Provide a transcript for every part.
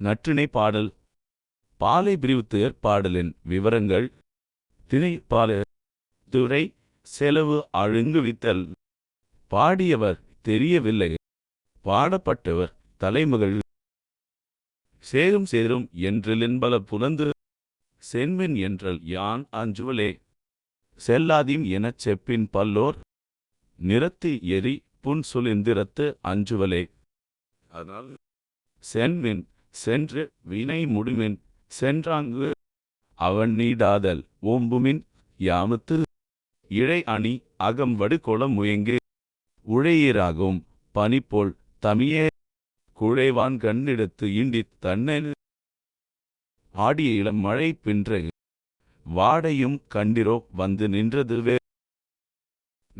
நற்றிணை பாடல். பாலை பிரிவுத்து பாடலின் விவரங்கள். திணை பால துறை செலவு அழுங்குவித்தல் பாடியவர் தெரியவில்லை. பாடப்பட்டவர் தலைமகள். சேரும் சேரும் என்றிலின்பல புலந்து. சென்மின் என்றல் யான் அஞ்சுவலே. செல்லாதீம் எனச் செப்பின் பல்லோர். நிறத்து எரி புன் சொலிந்திரத்து அஞ்சுவலே. அதனால் சென்மின் சென்று வினை முடிமின் சென்றாங்கு அவன் நீடாதல் ஓம்புமின் யாமத்து இழை அணி அகம்வடு கொள முயங்கு உழையீராகும் பனிப்போல் தமியே குழைவான் கண்ணெடுத்து ஈண்டித் தன்னன் ஆடிய இளம் மழை பின்ற வாடையும் கண்டிரோ வந்து நின்றதுவே.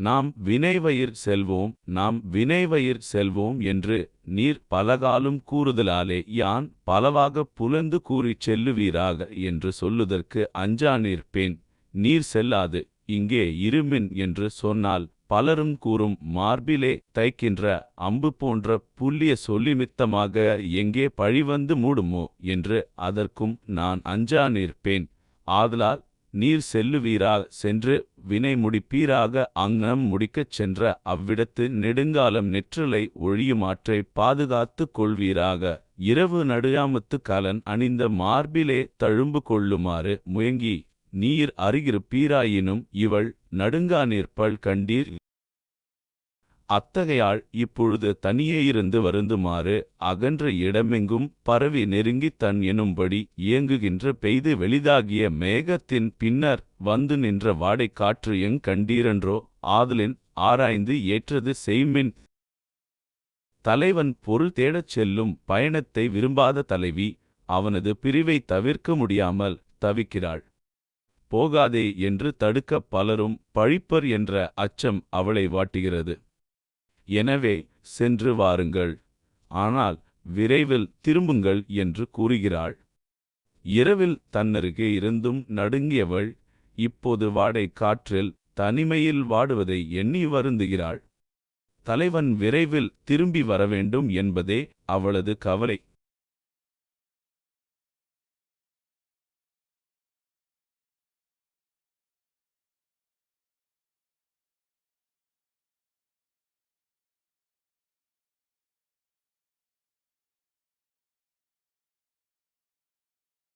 நாம் வினைவயிர் செல்வோம் நாம் வினைவயிர் செல்வோம் என்று நீர் பலகாலும் கூறுதலாலே யான் பலவாகப் புலந்து கூறிச் செல்லுவீராக என்று சொல்லுதற்கு அஞ்சா நிற்பேன். நீர் செல்லாது இங்கே இருமின் என்று சொன்னால் பலரும் கூறும் மார்பிலே தைக்கின்ற அம்பு போன்ற புல்லிய சொல்லிமித்தமாக எங்கே பழிவந்து மூடுமோ என்று அதற்கும் நான் அஞ்சா நிற்பேன். ஆதலால் நீர் செல்லுவீரா சென்று வினை முடிப்பீராக அங்னம் முடிக்கச் சென்ற அவ்விடத்து நெடுங்காலம் நெற்றலை ஒழியுமாற்றை பாதுகாத்துக் கொள்வீராக. இரவு நடுயாமத்து கலன் அணிந்த மார்பிலே தழும்பு கொள்ளுமாறு முயங்கி நீர் அருகிருப்பீராயினும் இவள் நடுங்கா நிற்பள் கண்டீர். அத்தகையாள் இப்பொழுது தனியே இருந்து வருந்துமாறு அகன்ற இடமெங்கும் பரவி நெருங்கித் தன் எனும்படி இயங்குகின்ற பெய்து வெளிதாகிய மேகத்தின் பின்னர் வந்து நின்ற வாடை காற்று எங் கண்டீரன்றோ? ஆதலின் ஆராய்ந்து ஏற்றது செய்மின். தலைவன் பொருள் தேடச் செல்லும் பயணத்தை விரும்பாத தலைவி அவனது பிரிவை தவிர்க்க முடியாமல் தவிக்கிறாள். போகாதே என்று தடுக்க பலரும் பழிப்பர் என்ற அச்சம் அவளை வாட்டுகிறது. எனவே சென்று வாருங்கள். ஆனால் விரைவில் திரும்புங்கள் என்று கூறுகிறாள். இரவில் தன்னருகே இருந்தும் நடுங்கியவள் இப்போது வாடை காற்றில் தனிமையில் வாடுவதை எண்ணி வருந்துகிறாள். தலைவன் விரைவில் திரும்பி வரவேண்டும் என்பதே அவளது கவலை.